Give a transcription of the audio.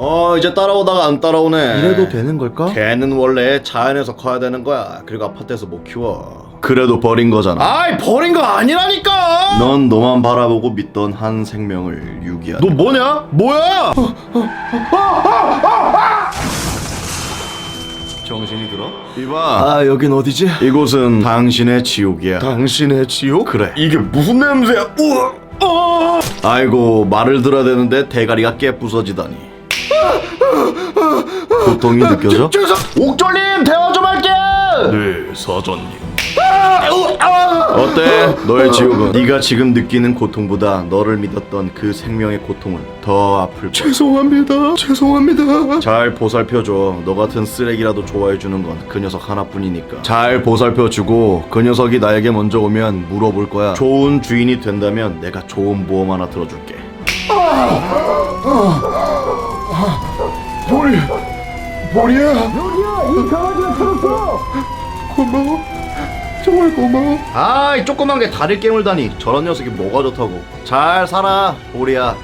어 이제 따라오다가 안 따라오네 이래도 되는 걸까? 개는 원래 자연에서 커야 되는 거야 그리고 아파트에서 못 키워 그래도 버린 거잖아 아이 버린 거 아니라니까 넌 너만 바라보고 믿던 한 생명을 유기하다 너 뭐냐? 뭐야? 정신이 들어? 이봐 아 여긴 어디지? 이곳은 당신의 지옥이야 당신의 지옥? 그래 이게 무슨 냄새야 우와 어! 아이고 말을 들어야 되는데 대가리가 깨 부서지다니 고통이 느껴져? 죄송 옥졸님 대화 좀 할게 네 사장님. 어때? 너의 지옥은? 네가 지금 느끼는 고통보다 너를 믿었던 그 생명의 고통은 더 아플 거야. 죄송합니다. 죄송합니다. 잘 보살펴줘. 너 같은 쓰레기라도 좋아해주는 건 그 녀석 하나뿐이니까. 잘 보살펴주고 그 녀석이 나에게 먼저 오면 물어볼 거야. 좋은 주인이 된다면 내가 좋은 보험 하나 들어줄게 보리 보리야. 여기야 이 강아지가 찾았어. 고마워. 정말 고마워. 아이 조그만 게 다리를 깨물다니. 저런 녀석이 뭐가 좋다고. 잘 살아 보리야